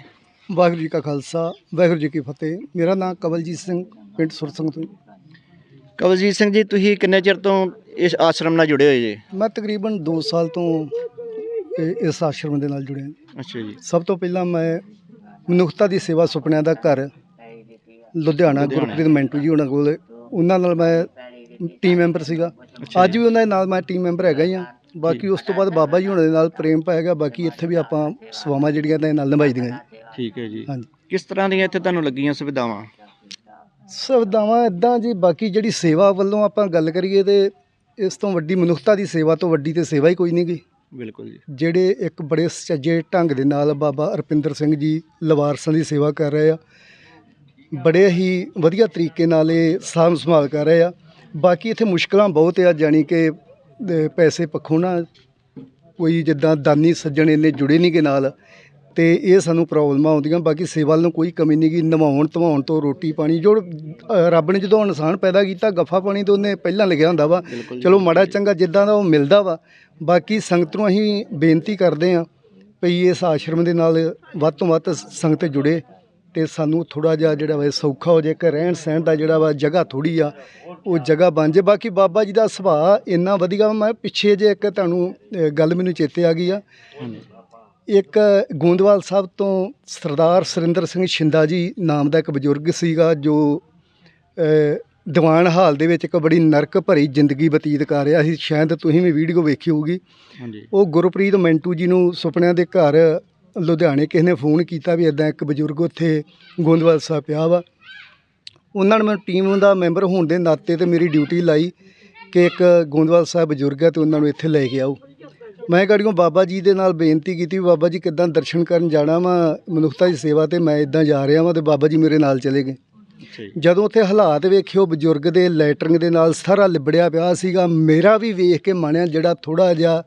S4: ਵਾਹਿਗੁਰੂ ਜੀ ਕਾ ਖਾਲਸਾ ਵਾਹਿਗੁਰੂ ਜੀ ਕੀ ਫਤਿਹ। ਮੇਰਾ ਨਾਮ ਕਵਲਜੀਤ ਸਿੰਘ ਪਿੰਡ ਸੁਰਸੰਗ ਤੋਂ
S2: ਕਵਲਜੀਤ ਸਿੰਘ ਜੀ ਤੁਸੀਂ ਕਿੰਨੇ ਚਿਰ ਤੋਂ ਇਸ ਆਸ਼ਰਮ ਨਾਲ ਜੁੜੇ ਹੋਏ ਜੀ?
S4: ਮੈਂ ਤਕਰੀਬਨ 2 ਸਾਲ ਤੋਂ ਇਹ- ਇਸ ਆਸ਼ਰਮ ਦੇ ਨਾਲ ਜੁੜਿਆ
S2: ਅੱਛਾ ਜੀ।
S4: ਸਭ ਤੋਂ ਪਹਿਲਾਂ ਮੈਂ ਮਨੁੱਖਤਾ ਦੀ ਸੇਵਾ ਸੁਪਨਿਆਂ ਦਾ ਘਰ ਲੁਧਿਆਣਾ ਗੁਰਪ੍ਰੀਤ ਮੈਂਟੂ ਜੀ ਉਹਨਾਂ ਕੋਲ। ਉਹਨਾਂ ਨਾਲ ਮੈਂ ਟੀਮ ਮੈਂਬਰ ਸੀਗਾ। ਅੱਜ ਵੀ ਉਹਨਾਂ ਦੇ ਨਾਲ ਮੈਂ ਟੀਮ ਮੈਂਬਰ ਹੈਗਾ ਹੀ ਆ ਬਾਕੀ ਉਸ ਤੋਂ ਬਾਅਦ ਬਾਬਾ ਜੀ ਉਹਨਾਂ ਦੇ ਨਾਲ ਪ੍ਰੇਮ ਪੈ ਗਿਆ ਬਾਕੀ ਇੱਥੇ ਵੀ ਆਪਾਂ ਸੇਵਾਵਾਂ ਜਿਹੜੀਆਂ ਨੇ ਨਾਲ ਨਿਭਾਈਦੀਆਂ ਜੀ।
S2: ਠੀਕ ਹੈ ਜੀ।
S4: ਹਾਂਜੀ।
S2: ਕਿਸ ਤਰ੍ਹਾਂ ਦੀਆਂ ਇੱਥੇ ਤੁਹਾਨੂੰ ਲੱਗੀਆਂ ਸੁਵਿਧਾਵਾਂ?
S4: ਸੁਵਿਧਾਵਾਂ ਇਦਾਂ ਜੀ ਬਾਕੀ ਜਿਹੜੀ ਸੇਵਾ ਵੱਲੋਂ ਆਪਾਂ ਗੱਲ ਕਰੀਏ ਤੇ ਇਸ ਤੋਂ ਵੱਡੀ ਮਨੁੱਖਤਾ ਦੀ ਸੇਵਾ ਤੋਂ ਵੱਡੀ ਤੇ ਸੇਵਾ ਹੀ ਕੋਈ ਨਹੀਂ ਗੀ।
S2: ਬਿਲਕੁਲ ਜੀ।
S4: ਜਿਹੜੇ ਇੱਕ ਬੜੇ ਸੁਚੱਜੇ ਢੰਗ ਦੇ ਨਾਲ ਬਾਬਾ ਅਰਪਿੰਦਰ ਸਿੰਘ ਜੀ ਲਵਾਰਸਾਂ ਦੀ ਸੇਵਾ ਕਰ ਰਹੇ ਆ, ਬੜੇ ਹੀ ਵਧੀਆ ਤਰੀਕੇ ਨਾਲ ਇਹ ਸਾਂਭ ਸੰਭਾਲ ਕਰ ਰਹੇ ਆ। ਬਾਕੀ ਇੱਥੇ ਮੁਸ਼ਕਲਾਂ ਬਹੁਤ ਆ, ਜਾਣੀ ਕਿ ਪੈਸੇ ਪੱਖੋਂ ਨਾ ਕੋਈ ਜਿੱਦਾਂ ਦਾਨੀ ਸੱਜਣ ਇੰਨੇ ਜੁੜੇ ਨਹੀਂ ਗੇ ਨਾਲ। ਤੇ ਇਹ ਸਾਨੂੰ ਪ੍ਰੋਬਲਮਾਂ ਆਉਂਦੀਆਂ ਬਾਕੀ ਸੇਵਾ ਵੱਲੋਂ ਕੋਈ ਕਮੀ ਨਹੀਂ ਗੀ ਨਵਾਉਣ ਧਵਾਉਣ ਤੋਂ ਰੋਟੀ ਪਾਣੀ ਜੋ ਰੱਬ ਨੇ ਜਦੋਂ ਇਨਸਾਨ ਪੈਦਾ ਕੀਤਾ ਗੱਫਾ ਪਾਣੀ ਤੋਂ ਉਹਨੇ ਪਹਿਲਾਂ ਲਿਖਿਆ ਹੁੰਦਾ ਵਾ ਚਲੋ ਮਾੜਾ ਚੰਗਾ ਜਿੱਦਾਂ ਦਾ ਉਹ ਮਿਲਦਾ ਵਾ ਬਾਕੀ ਸੰਗਤ ਨੂੰ ਅਸੀਂ ਬੇਨਤੀ ਕਰਦੇ ਹਾਂ ਭਈ ਇਸ ਆਸ਼ਰਮ ਦੇ ਨਾਲ ਵੱਧ ਤੋਂ ਵੱਧ ਸੰਗਤ ਜੁੜੇ ਤੇ ਸਾਨੂੰ ਥੋੜਾ ਜਿਹਾ ਜਿਹੜਾ ਵਾ ਸੌਖਾ ਹੋ ਜਾਏ ਕਿ ਰਹਿਣ ਸਹਿਣ ਦਾ ਜਿਹੜਾ ਵਾ ਜਗ੍ਹਾ ਥੋੜੀ ਆ ਉਹ ਜਗ੍ਹਾ ਬਣ ਜੇ ਬਾਕੀ ਬਾਬਾ ਜੀ ਦਾ ਸੁਭਾਅ ਇੰਨਾ ਵਧੀਆ ਵਾ, ਮੈਂ ਪਿੱਛੇ ਜੇ ਇੱਕ ਤੁਹਾਨੂੰ ਅ, ਗੱਲ ਮੈਨੂੰ ਚੇਤੇ ਆ ਗਈ ਆ। ਇੱਕ ਗੋਂਦਵਾਲ ਸਾਹਿਬ ਤੋਂ ਸਰਦਾਰ ਸੁਰਿੰਦਰ ਸਿੰਘ ਸ਼ਿੰਦਾ ਜੀ ਨਾਮ ਦਾ ਇੱਕ ਬਜ਼ੁਰਗ ਸੀਗਾ ਜੋ ਦੀਵਾਨ ਹਾਲ ਦੇ ਵਿੱਚ ਇੱਕ ਬੜੀ ਨਰਕ ਭਰੀ ਜ਼ਿੰਦਗੀ ਬਤੀਤ ਕਰ ਰਿਹਾ ਸੀ। ਸ਼ਾਇਦ ਤੁਸੀਂ ਵੀ ਵੀਡੀਓ ਵੇਖੀ ਹੋਊਗੀ। ਉਹ ਗੁਰਪ੍ਰੀਤ ਮੈਂਟੂ ਜੀ ਨੂੰ ਸੁਪਨਿਆਂ ਦੇ ਘਰ ਲੁਧਿਆਣੇ ਕਿਸੇ ਨੇ ਫੋਨ ਕੀਤਾ ਵੀ ਇਦਾਂ ਇੱਕ ਬਜ਼ੁਰਗ ਉੱਥੇ ਗੋਂਦਵਾਲ ਸਾਹਿਬ ਪਿਆ ਵਾ। ਉਹਨਾਂ ਨੇ ਮੈਨੂੰ ਟੀਮ ਦਾ ਮੈਂਬਰ ਹੋਣ ਦੇ ਨਾਤੇ ਤੇ ਮੇਰੀ ਡਿਊਟੀ ਲਾਈ ਕਿ ਇੱਕ ਗੋਂਦਵਾਲ ਸਾਹਿਬ ਬਜ਼ੁਰਗ ਹੈ ਤੇ ਉਹਨਾਂ ਨੂੰ ਇੱਥੇ ਲੈ ਕੇ ਆਓ। ਮੈਂ ਗੜੀਆਂ ਬਾਬਾ ਜੀ ਦੇ ਨਾਲ ਬੇਨਤੀ ਕੀਤੀ ਵੀ ਬਾਬਾ ਜੀ ਕਿੱਦਾਂ ਦਰਸ਼ਨ ਕਰਨ ਜਾਣਾ ਵਾ ਮਨੁੱਖਤਾ ਦੀ ਸੇਵਾ ਤੇ ਮੈਂ ਇਦਾਂ ਜਾ ਰਿਹਾ ਵਾਂ ਤੇ ਬਾਬਾ ਜੀ ਮੇਰੇ ਨਾਲ ਚਲੇ ਗਏ। ਜਦੋਂ ਉੱਥੇ ਹਾਲਾਤ ਵੇਖਿਓ ਬਜ਼ੁਰਗ ਦੇ ਲੈਟਰਿੰਗ ਦੇ ਨਾਲ ਸਾਰਾ ਲਿਬੜਿਆ ਪਿਆ ਸੀਗਾ ਮੇਰਾ ਵੀ ਵੇਖ ਕੇ ਮਨਿਆ ਜਿਹੜਾ ਥੋੜਾ ਜਿਹਾ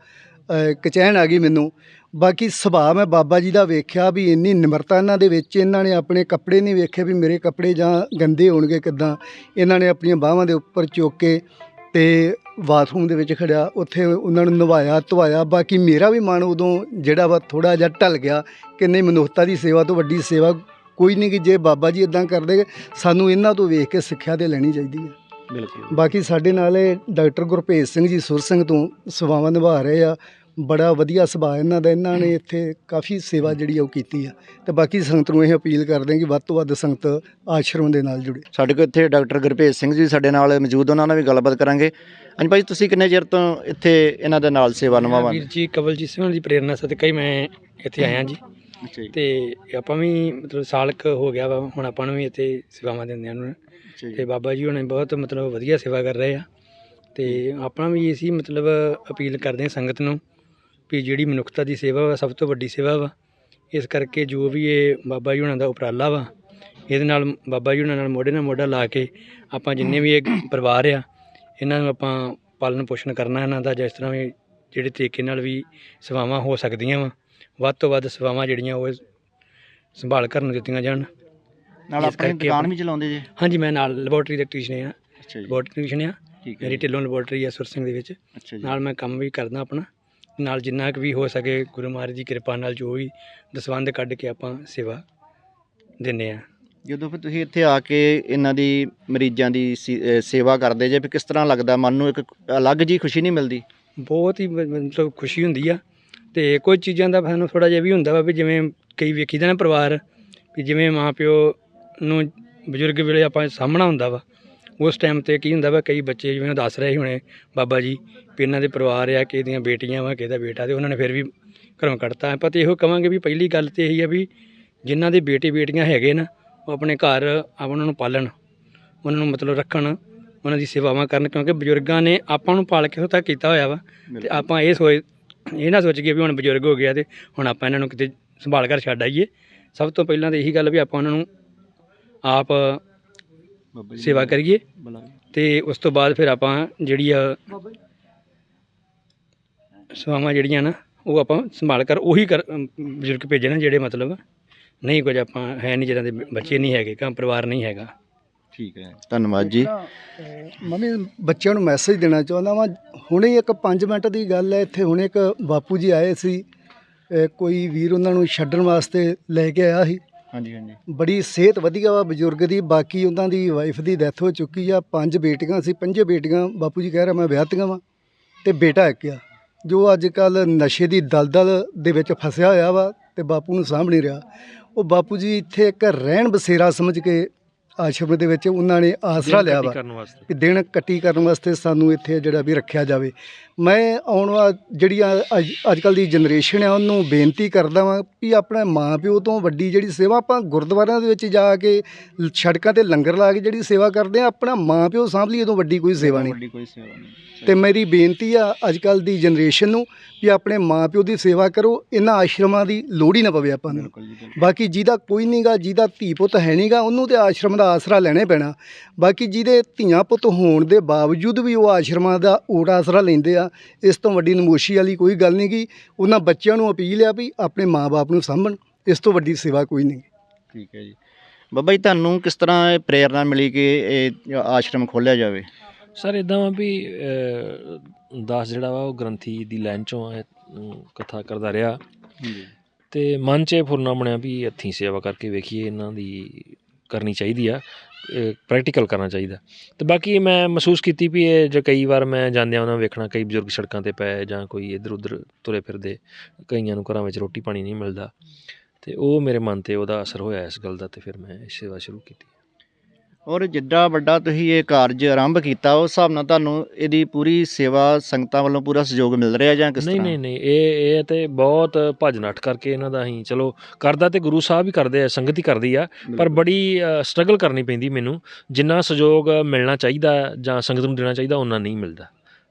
S4: ਕਚਹਿਣ ਆ ਗਈ ਮੈਨੂੰ। ਬਾਕੀ ਸੁਭਾਅ ਮੈਂ ਬਾਬਾ ਜੀ ਦਾ ਵੇਖਿਆ ਵੀ ਇੰਨੀ ਨਿਮਰਤਾ ਇਹਨਾਂ ਦੇ ਵਿੱਚ ਇਹਨਾਂ ਨੇ ਆਪਣੇ ਕੱਪੜੇ ਨਹੀਂ ਵੇਖੇ ਵੀ ਮੇਰੇ ਕੱਪੜੇ ਜਾਂ ਗੰਦੇ ਹੋਣਗੇ ਕਿੱਦਾਂ। ਇਹਨਾਂ ਨੇ ਆਪਣੀਆਂ ਬਾਹਾਂ ਦੇ ਉੱਪਰ ਚੁੱਕ ਕੇ ਤੇ ਬਾਥਰੂਮ ਦੇ ਵਿੱਚ ਖੜਿਆ ਉੱਥੇ ਉਹਨਾਂ ਨੂੰ ਨਵਾਇਆ ਧਵਾਇਆ ਬਾਕੀ ਮੇਰਾ ਵੀ ਮਨ ਉਦੋਂ ਜਿਹੜਾ ਵਾ ਥੋੜਾ ਜਿਹਾ ਢਲ ਗਿਆ ਕਿ ਨਹੀਂ ਮਨੁੱਖਤਾ ਦੀ ਸੇਵਾ ਤੋਂ ਵੱਡੀ ਸੇਵਾ ਕੋਈ ਨਹੀਂ ਕਿ ਜੇ ਬਾਬਾ ਜੀ ਇਦਾਂ ਕਰਦੇ ਸਾਨੂੰ ਇਹਨਾਂ ਤੋਂ ਵੇਖ ਕੇ ਸਿੱਖਿਆ ਤੇ ਲੈਣੀ ਚਾਹੀਦੀ ਹੈ
S2: ਬਿਲਕੁਲ।
S4: ਬਾਕੀ ਸਾਡੇ ਨਾਲ ਇਹ ਡਾਕਟਰ ਗੁਰਭੇਜ ਸਿੰਘ ਜੀ ਸੁਰ ਸਿੰਘ ਤੋਂ ਸੇਵਾਵਾਂ ਨਿਭਾ ਰਹੇ ਆ ਬੜਾ ਵਧੀਆ ਸੁਭਾਅ ਇਹਨਾਂ ਦਾ ਇਹਨਾਂ ਨੇ ਇੱਥੇ ਕਾਫੀ ਸੇਵਾ ਜਿਹੜੀ ਆ ਉਹ ਕੀਤੀ ਆ। ਤੇ ਬਾਕੀ ਸੰਗਤ ਨੂੰ ਇਹ ਅਪੀਲ ਕਰਦੇ ਹਾਂ ਕਿ ਵੱਧ ਤੋਂ ਵੱਧ ਸੰਗਤ ਆਸ਼ਰਮ ਦੇ ਨਾਲ ਜੁੜੇ।
S2: ਸਾਡੇ ਕੋਲ ਇੱਥੇ ਡਾਕਟਰ ਗੁਰਭੇਜ ਸਿੰਘ ਜੀ ਸਾਡੇ ਨਾਲ ਮੌਜੂਦ ਉਹਨਾਂ ਨਾਲ ਵੀ ਗੱਲਬਾਤ ਕਰਾਂਗੇ। ਹਾਂਜੀ ਭਾਈ ਤੁਸੀਂ ਕਿੰਨੇ ਚਿਰ ਤੋਂ ਇੱਥੇ ਇਹਨਾਂ ਦੇ ਨਾਲ ਸੇਵਾ ਨਿਭਾਵਾਂ
S5: ਵੀਰ ਜੀ ਕਵਲਜੀਤ ਸਿੰਘ ਦੀ ਪ੍ਰੇਰਣਾ ਸਦਕਾ ਹੀ ਮੈਂ ਇੱਥੇ ਆਇਆ ਜੀ।
S2: ਅੱਛਾ ਜੀ।
S5: ਤੇ ਆਪਾਂ ਵੀ ਮਤਲਬ ਸਾਲ ਕੁ ਹੋ ਗਿਆ ਵਾ ਹੁਣ ਆਪਾਂ ਨੂੰ ਵੀ ਇੱਥੇ ਸੇਵਾਵਾਂ ਦਿੰਦਿਆਂ ਨੂੰ।
S2: ਅੱਛਾ
S5: ਤੇ ਬਾਬਾ ਜੀ ਹੁਣੇ ਬਹੁਤ ਮਤਲਬ ਵਧੀਆ ਸੇਵਾ ਕਰ ਰਹੇ ਆ। ਤੇ ਆਪਣਾ ਵੀ ਇਸੀ ਮਤਲਬ ਅਪੀਲ ਕਰਦੇ ਹਾਂ ਸੰਗਤ ਨੂੰ ਵੀ ਜਿਹੜੀ ਮਨੁੱਖਤਾ ਦੀ ਸੇਵਾ ਵਾ ਸਭ ਤੋਂ ਵੱਡੀ ਸੇਵਾ ਵਾ ਇਸ ਕਰਕੇ ਜੋ ਵੀ ਇਹ ਬਾਬਾ ਜੀ ਹੁਣਾਂ ਦਾ ਉਪਰਾਲਾ ਵਾ ਇਹਦੇ ਨਾਲ ਬਾਬਾ ਜੀ ਹੁਣਾਂ ਨਾਲ ਮੋਢੇ ਨਾਲ ਮੋਢਾ ਲਾ ਕੇ ਆਪਾਂ ਜਿੰਨੇ ਵੀ ਇਹ ਪਰਿਵਾਰ ਆ ਇਹਨਾਂ ਨੂੰ ਆਪਾਂ ਪਾਲਣ ਪੋਸ਼ਣ ਕਰਨਾ ਇਹਨਾਂ ਦਾ ਜਿਸ ਤਰ੍ਹਾਂ ਵੀ ਜਿਹੜੇ ਤਰੀਕੇ ਨਾਲ ਵੀ ਸੇਵਾਵਾਂ ਹੋ ਸਕਦੀਆਂ ਵਾ ਵੱਧ ਤੋਂ ਵੱਧ ਸੇਵਾਵਾਂ ਜਿਹੜੀਆਂ ਉਹ ਸੰਭਾਲ ਕਰਨ ਦਿੱਤੀਆਂ ਜਾਣ।
S2: ਨਾਲ
S5: ਇਸ
S2: ਆਪਣੀ
S5: ਕਰਕੇ
S2: ਦੁਕਾਨ ਵੀ ਚਲਾਉਂਦੇ ਜੇ?
S5: ਹਾਂਜੀ ਮੈਂ ਨਾਲ ਲੈਬੋਰਟਰੀ ਦਾ
S2: ਅੱਛਾ ਜੀ।
S5: ਲੈਬੋਰਟਰੀ ਟੈਕਨੀਸ਼ੀਅਨ ਆ
S2: ਠੀਕ ਹੈ
S5: ਮੇਰੀ
S2: ਜੀ।
S5: ਢਿੱਲੋਂ ਲੈਬੋਰਟਰੀ ਆ ਸੁਰ ਸਿੰਘ ਦੇ ਵਿੱਚ।
S2: ਅੱਛਾ ਜੀ।
S5: ਨਾਲ ਮੈਂ ਕੰਮ ਵੀ ਕਰਦਾ ਆਪਣਾ। ਨਾਲ ਜਿੰਨਾ ਕੁ ਵੀ ਹੋ ਸਕੇ ਗੁਰੂ ਮਹਾਰਾਜ ਦੀ ਕਿਰਪਾ ਨਾਲ ਜੋ ਵੀ ਦਸਵੰਧ ਕੱਢ ਕੇ ਆਪਾਂ ਸੇਵਾ ਦਿੰਨੇ ਆ
S2: ਜਦੋਂ ਫਿਰ ਤੁਸੀਂ ਇੱਥੇ ਆ ਕੇ ਇਹਨਾਂ ਦੀ ਮਰੀਜ਼ਾਂ ਦੀ ਸੀ- ਅਹ ਸੇਵਾ ਕਰਦੇ ਜੇ ਵੀ ਕਿਸ ਤਰ੍ਹਾਂ ਲੱਗਦਾ? ਮਨ ਨੂੰ ਇੱਕ ਅਲੱਗ ਜੀ ਖੁਸ਼ੀ ਨਹੀਂ ਮਿਲਦੀ?
S5: ਬਹੁਤ ਹੀ ਮ- ਮਤਲਬ ਖੁਸ਼ੀ ਹੁੰਦੀ ਆ। ਤੇ ਕੁਝ ਚੀਜ਼ਾਂ ਦਾ ਸਾਨੂੰ ਥੋੜਾ ਜਿਹਾ ਵੀ ਹੁੰਦਾ ਵਾ ਵੀ ਜਿਵੇਂ ਕਈ ਵੇਖੀਦਾ ਨਾ ਪਰਿਵਾਰ, ਵੀ ਜਿਵੇਂ ਮਾਂ ਪਿਓ ਨੂੰ ਬਜ਼ੁਰਗ ਵੇਲੇ ਆਪਾਂ ਸਾਹਮਣਾ ਹੁੰਦਾ ਵਾ। ਉਸ ਟਾਈਮ ਤੇ ਕੀ ਹੁੰਦਾ ਵਾ, ਕਈ ਬੱਚੇ ਜਿਵੇਂ ਦੱਸ ਰਹੇ ਸੀ ਹੁਣੇ, ਬਾਬਾ ਜੀ, ਵੀ ਇਹਨਾਂ ਦੇ ਪਰਿਵਾਰ ਆ ਕਿ ਦੀਆਂ ਬੇਟੀਆਂ ਵਾ, ਕਿਹਦਾ ਬੇਟਾ, ਤੇ ਉਹਨਾਂ ਨੇ ਫਿਰ ਵੀ ਘਰੋਂ ਕੱਢਤਾ। ਆਪਾਂ ਤੇ ਇਹੋ ਕਵਾਂਗੇ ਵੀ ਪਹਿਲੀ ਗੱਲ ਤੇ ਇਹੀ ਆ ਵੀ ਜਿਨ੍ਹਾਂ ਦੇ ਬੇਟੇ ਬੇਟੀਆਂ ਹੈਗੇ ਨਾ ਉਹ ਆਪਣੇ ਘਰ ਉਹਨਾਂ ਨੂੰ ਪਾਲਣ ਉਹਨਾਂ ਨੂੰ ਮਤਲਬ ਰੱਖਣ ਉਹਨਾਂ ਦੀ ਸੇਵਾਵਾਂ ਕਰਨ ਕਿਉਂਕਿ ਬਜ਼ੁਰਗਾਂ ਨੇ ਆਪਾਂ ਨੂੰ ਪਾਲ ਕੇ ਤੱਕ ਕੀਤਾ ਹੋਇਆ ਵਾ ਤੇ ਆਪਾਂ ਇਹ ਸੋਚ ਇਹ ਨਾ ਸੋਚ ਕੇ ਵੀ ਹੁਣ ਬਜ਼ੁਰਗ ਹੋ ਗਿਆ ਤੇ ਹੁਣ ਆਪਾਂ ਇਹਨਾਂ ਨੂੰ ਕਿਤੇ ਸੰਭਾਲ ਕਰ ਛੱਡ ਆਈਏ। ਸਭ ਤੋਂ ਪਹਿਲਾਂ ਤਾਂ ਇਹੀ ਗੱਲ ਵੀ ਆਪਾਂ ਉਹਨਾਂ ਨੂੰ ਆਪ ਸੇਵਾ ਕਰੀਏ। ਤੇ ਉਸ ਤੋਂ ਬਾਅਦ ਫਿਰ ਆਪਾਂ ਜਿਹੜੀ ਆ ਸੇਵਾਵਾਂ ਜਿਹੜੀਆਂ ਨਾ ਉਹ ਆਪਾਂ ਸੰਭਾਲ ਕਰ ਉਹੀ ਕਰ ਬਜ਼ੁਰਗ ਭੇਜੇ ਨਾ ਜਿਹੜੇ ਮਤਲਬ ਨਹੀਂ ਕੁਝ ਆਪਾਂ ਹੈ ਨਹੀਂ ਜਿਹਨਾਂ ਦੇ ਬੱਚੇ ਨਹੀਂ ਹੈਗੇ ਕੰਮ ਪਰਿਵਾਰ ਨਹੀਂ ਹੈਗਾ।
S2: ਠੀਕ ਹੈ। ਧੰਨਵਾਦ ਜੀ।
S4: ਮੰਮੀ ਬੱਚਿਆਂ ਨੂੰ ਮੈਸੇਜ ਦੇਣਾ ਚਾਹੁੰਦਾ ਵਾਂ। ਹੁਣੇ ਇੱਕ 5 ਮਿੰਟ ਦੀ ਗੱਲ ਹੈ ਇੱਥੇ ਹੁਣੇ ਇੱਕ ਬਾਪੂ ਜੀ ਆਏ ਸੀ। ਕੋਈ ਵੀਰ ਉਹਨਾਂ ਨੂੰ ਛੱਡਣ ਵਾਸਤੇ ਲੈ ਕੇ ਆਇਆ ਸੀ।
S2: ਹਾਂਜੀ ਹਾਂਜੀ।
S4: ਬੜੀ ਸਿਹਤ ਵਧੀਆ ਵਾ ਬਜ਼ੁਰਗ ਦੀ ਬਾਕੀ ਉਹਨਾਂ ਦੀ ਵਾਈਫ ਦੀ ਡੈਥ ਹੋ ਚੁੱਕੀ ਆ। ਪੰਜ ਬੇਟੀਆਂ ਸੀ ਪੰਜੇ ਬੇਟੀਆਂ ਬਾਪੂ ਜੀ ਕਹਿ ਰਿਹਾ ਮੈਂ ਵਿਆਹਤੀਆਂ ਵਾ ਤੇ ਬੇਟਾ ਇੱਕ ਆ ਜੋ ਅੱਜ ਕੱਲ ਨਸ਼ੇ ਦੀ ਦਲਦਲ ਦੇ ਵਿੱਚ ਫਸਿਆ ਹੋਇਆ ਵਾ ਤੇ ਬਾਪੂ ਨੂੰ ਸਾਂਭ ਨਹੀਂ ਰਿਹਾ। ਉਹ ਬਾਪੂ ਜੀ ਇੱਥੇ ਇੱਕ ਰਹਿਣ ਬਸੇਰਾ ਸਮਝ ਕੇ ਆਸ਼ਰਮ ਦੇ ਵਿੱਚ ਉਹਨਾਂ ਨੇ ਆਸਰਾ ਲਿਆ ਵਾ
S3: ਕਰਨ ਵਾਸਤੇ।
S4: ਕਿ ਦਿਨ ਕੱਟੀ ਕਰਨ ਵਾਸਤੇ ਸਾਨੂੰ ਇੱਥੇ ਜਿਹੜਾ ਵੀ ਰੱਖਿਆ ਜਾਵੇ। ਮੈਂ ਆਉਣ ਵਾ ਜਿਹੜੀ ਆ ਅੱਜ ਕੱਲ੍ਹ ਦੀ ਜਨਰੇਸ਼ਨ ਆ ਉਹਨੂੰ ਬੇਨਤੀ ਕਰਦਾ ਵਾਂ ਵੀ ਆਪਣੇ ਮਾਂ ਪਿਓ ਤੋਂ ਵੱਡੀ ਜਿਹੜੀ ਸੇਵਾ ਆਪਾਂ ਗੁਰਦੁਆਰਿਆਂ ਦੇ ਵਿੱਚ ਜਾ ਕੇ ਸੜਕਾਂ ਤੇ ਲੰਗਰ ਲਾ ਕੇ ਜਿਹੜੀ ਸੇਵਾ ਕਰਦੇ ਆ ਆਪਣਾ ਮਾਂ ਪਿਓ ਸਾਂਭ ਲਈ ਤੋਂ ਵੱਡੀ ਕੋਈ ਸੇਵਾ ਨਹੀਂ। ਤੇ ਮੇਰੀ ਬੇਨਤੀ ਆ ਅੱਜ ਕੱਲ੍ਹ ਦੀ ਜਨਰੇਸ਼ਨ ਨੂੰ ਵੀ ਆਪਣੇ ਮਾਂ ਪਿਓ ਦੀ ਸੇਵਾ ਕਰੋ ਇਹਨਾਂ ਆਸ਼ਰਮਾਂ ਦੀ ਲੋੜ ਹੀ ਨਾ ਪਵੇ ਆਪਾਂ ਨੂੰ। ਬਾਕੀ ਜਿਹਦਾ ਕੋਈ ਨਹੀਂਗਾ ਜਿਹਦਾ ਧੀ ਪੁੱਤ ਹੈ ਨਹੀਂਗਾ ਉਹਨੂੰ ਤੇ ਆਸ਼ਰਮ ਦਾ ਆਸਰਾ ਲੈਣਾ ਹੀ ਪੈਣਾ। ਬਾਕੀ ਜਿਹਦੇ ਧੀਆਂ ਪੁੱਤ ਹੋਣ ਦੇ ਬਾਵਜੂਦ ਵੀ ਉਹ ਆਸ਼ਰਮਾਂ ਦਾ ਓਟ ਆਸਰਾ ਲੈਂਦੇ ਆ ਇਸ ਤੋਂ ਵੱਡੀ ਨਮੋਸ਼ੀ ਵਾਲੀ ਕੋਈ ਗੱਲ ਨਹੀਂ ਗੀ। ਉਹਨਾਂ ਬੱਚਿਆਂ ਨੂੰ ਅਪੀਲ ਆ ਵੀ ਆਪਣੇ ਮਾਪੇ ਨੂੰ ਸਾਂਭਣ ਇਸ ਤੋਂ ਵੱਡੀ ਸੇਵਾ ਕੋਈ ਨਹੀਂ।
S2: ਠੀਕ ਹੈ ਜੀ। ਬਾਬਾ ਜੀ ਤੁਹਾਨੂੰ ਕਿਸ ਤਰ੍ਹਾਂ ਇਹ ਪ੍ਰੇਰਣਾ ਮਿਲੀ ਕਿ ਇਹ ਆਸ਼ਰਮ ਖੋਲਿਆ ਜਾਵੇ?
S3: ਸਰ ਇਦਾਂ ਵਾ ਵੀ ਦਾਸ ਜਿਹੜਾ ਵਾ ਉਹ ਗ੍ਰੰਥੀ ਦੀ ਲਾਈਨ ਚੋਂ ਕਥਾ ਕਰਦਾ ਰਿਹਾ।
S2: ਜੀ
S3: ਤੇ ਮਨ 'ਚ ਇਹ ਫੁਰਨਾ ਬਣਿਆ ਵੀ ਹੱਥੀਂ ਸੇਵਾ ਕਰਕੇ ਵੇਖੀਏ ਇਹਨਾਂ ਦੀ ਕਰਨੀ ਚਾਹੀਦੀ ਆ ਪ੍ਰੈਕਟੀਕਲ ਕਰਨਾ ਚਾਹੀਦਾ। ਤੇ ਬਾਕੀ ਮੈਂ ਮਹਿਸੂਸ ਕੀਤੀ ਵੀ ਇਹ ਜੋ ਕਈ ਵਾਰ ਮੈਂ ਜਾਂਦਿਆਂ ਉਹਨਾਂ ਵੇਖਣਾ, ਕਈ ਬਜ਼ੁਰਗ ਸੜਕਾਂ ਤੇ ਪਏ ਜਾਂ ਕੋਈ ਇੱਧਰ ਉੱਧਰ ਤੁਰੇ ਫਿਰਦੇ, ਕਈਆਂ ਨੂੰ ਘਰਾਂ ਵਿੱਚ ਰੋਟੀ ਪਾਣੀ ਨਹੀਂ ਮਿਲਦਾ। ਤੇ ਉਹ ਮੇਰੇ ਮਨ ਤੇ ਉਹਦਾ ਅਸਰ ਹੋਇਆ ਇਸ ਗੱਲ ਦਾ ਤੇ ਫਿਰ ਮੈਂ ਇਹ ਸੇਵਾ ਸ਼ੁਰੂ ਕੀਤੀ।
S2: ਔਰ ਜਿੱਡਾ ਵੱਡਾ ਤੁਸੀਂ ਇਹ ਕਾਰਜ ਆਰੰਭ ਕੀਤਾ ਉਸ ਹਿਸਾਬ ਨਾਲ ਤੁਹਾਨੂੰ ਇਹਦੀ ਪੂਰੀ ਸੇਵਾ ਸੰਗਤਾਂ ਵੱਲੋਂ ਪੂਰਾ ਸਹਿਯੋਗ ਮਿਲ ਰਿਹਾ ਜਾਂ ਕਿਸ ਤਰ੍ਹਾਂ?
S3: ਨਹੀਂ ਨਹੀਂ ਇਹ ਇਹ ਤੇ ਬਹੁਤ ਭੱਜ ਨੱਠ ਕਰਕੇ ਇਹਨਾਂ ਦਾ ਅਸੀਂ ਚਲੋ ਕਰਦਾ ਤੇ ਗੁਰੂ ਸਾਹਿਬ ਹੀ ਕਰਦੇ ਆ ਸੰਗਤ ਹੀ ਕਰਦੀ ਆ ਪਰ ਬੜੀ ਸਟਰਗਲ ਕਰਨੀ ਪੈਂਦੀ ਮੈਨੂੰ ਜਿੰਨਾ ਸਹਿਯੋਗ ਮਿਲਣਾ ਚਾਹੀਦਾ ਜਾਂ ਸੰਗਤ ਨੂੰ ਦੇਣਾ ਚਾਹੀਦਾ ਉਹਨਾਂ ਨਹੀਂ ਮਿਲਦਾ।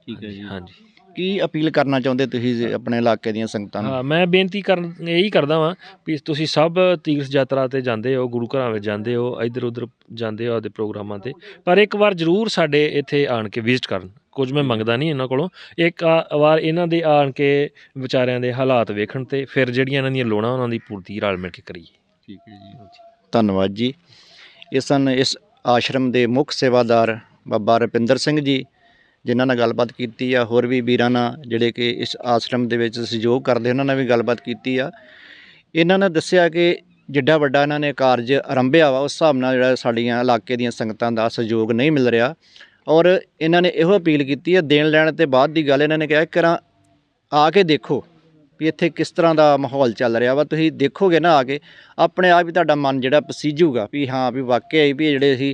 S2: ਠੀਕ ਹੈ ਜੀ।
S3: ਹਾਂਜੀ।
S2: ਕੀ ਅਪੀਲ ਕਰਨਾ ਚਾਹੁੰਦੇ ਤੁਸੀਂ ਜੀ ਆਪਣੇ ਇਲਾਕੇ ਦੀਆਂ ਸੰਗਤਾਂ ਨੂੰ?
S3: ਹਾਂ ਮੈਂ ਬੇਨਤੀ ਕਰਨ ਇਹੀ ਕਰਦਾ ਵਾਂ ਵੀ ਤੁਸੀਂ ਸਭ ਤੀਰਥ ਯਾਤਰਾ ਤੇ ਜਾਂਦੇ ਹੋ ਗੁਰੂ ਘਰਾਂ ਵਿੱਚ ਜਾਂਦੇ ਹੋ ਇੱਧਰ ਉੱਧਰ ਜਾਂਦੇ ਹੋ ਆਪਦੇ ਪ੍ਰੋਗਰਾਮਾਂ ਤੇ ਪਰ ਇੱਕ ਵਾਰ ਜ਼ਰੂਰ ਸਾਡੇ ਇੱਥੇ ਆਣ ਕੇ ਵਿਜ਼ਿਟ ਕਰਨ। ਕੁਝ ਮੈਂ ਮੰਗਦਾ ਨਹੀਂ ਇਹਨਾਂ ਕੋਲੋਂ। ਇੱਕ ਆ- ਵਾਰ ਇਹਨਾਂ ਦੇ ਆਣ ਕੇ ਵਿਚਾਰਿਆਂ ਦੇ ਹਾਲਾਤ ਵੇਖਣ ਤੇ ਫਿਰ ਜਿਹੜੀਆਂ ਇਹਨਾਂ ਦੀਆਂ ਲੋੜਾਂ ਉਹਨਾਂ ਦੀ ਪੂਰਤੀ ਰਲ ਮਿਲ ਕੇ ਕਰੀਏ।
S2: ਠੀਕ ਹੈ ਜੀ। ਧੰਨਵਾਦ ਜੀ। ਇਹ ਸਨ ਇਸ ਆਸ਼ਰਮ ਦੇ ਮੁੱਖ ਸੇਵਾਦਾਰ ਬਾਬਾ ਰੁਪਿੰਦਰ ਸਿੰਘ ਜੀ ਜਿਨ੍ਹਾਂ ਨਾਲ ਗੱਲਬਾਤ ਕੀਤੀ ਆ, ਹੋਰ ਵੀ ਵੀਰਾਂ ਨਾਲ ਜਿਹੜੇ ਕਿ ਇਸ ਆਸ਼ਰਮ ਦੇ ਵਿੱਚ ਸਹਿਯੋਗ ਕਰਦੇ ਉਹਨਾਂ ਨਾਲ ਵੀ ਗੱਲਬਾਤ ਕੀਤੀ ਆ। ਇਹਨਾਂ ਨੇ ਦੱਸਿਆ ਕਿ ਜਿੱਡਾ ਵੱਡਾ ਇਹਨਾਂ ਨੇ ਕਾਰਜ ਆਰੰਭਿਆ ਵਾ, ਉਸ ਹਿਸਾਬ ਨਾਲ ਜਿਹੜਾ ਸਾਡੀਆਂ ਇਲਾਕੇ ਦੀਆਂ ਸੰਗਤਾਂ ਦਾ ਸਹਿਯੋਗ ਨਹੀਂ ਮਿਲ ਰਿਹਾ। ਔਰ ਇਹਨਾਂ ਨੇ ਇਹੋ ਅਪੀਲ ਕੀਤੀ ਹੈ ਦੇਣ ਲੈਣ ਤੇ ਬਾਅਦ ਦੀ ਗੱਲ ਇਹਨਾਂ ਨੇ ਕਿਹਾ ਕਰਾਂ ਆ ਕੇ ਦੇਖੋ ਵੀ ਇੱਥੇ ਕਿਸ ਤਰ੍ਹਾਂ ਦਾ ਮਾਹੌਲ ਚੱਲ ਰਿਹਾ ਵਾ। ਤੁਸੀਂ ਦੇਖੋਗੇ ਨਾ ਆ ਕੇ, ਆਪਣੇ ਆਪ ਹੀ ਤੁਹਾਡਾ ਮਨ ਜਿਹੜਾ ਪਸੀਜੂਗਾ ਵੀ ਹਾਂ ਵੀ ਵਾਕਿਆ ਹੀ ਵੀ ਜਿਹੜੇ ਅਸੀਂ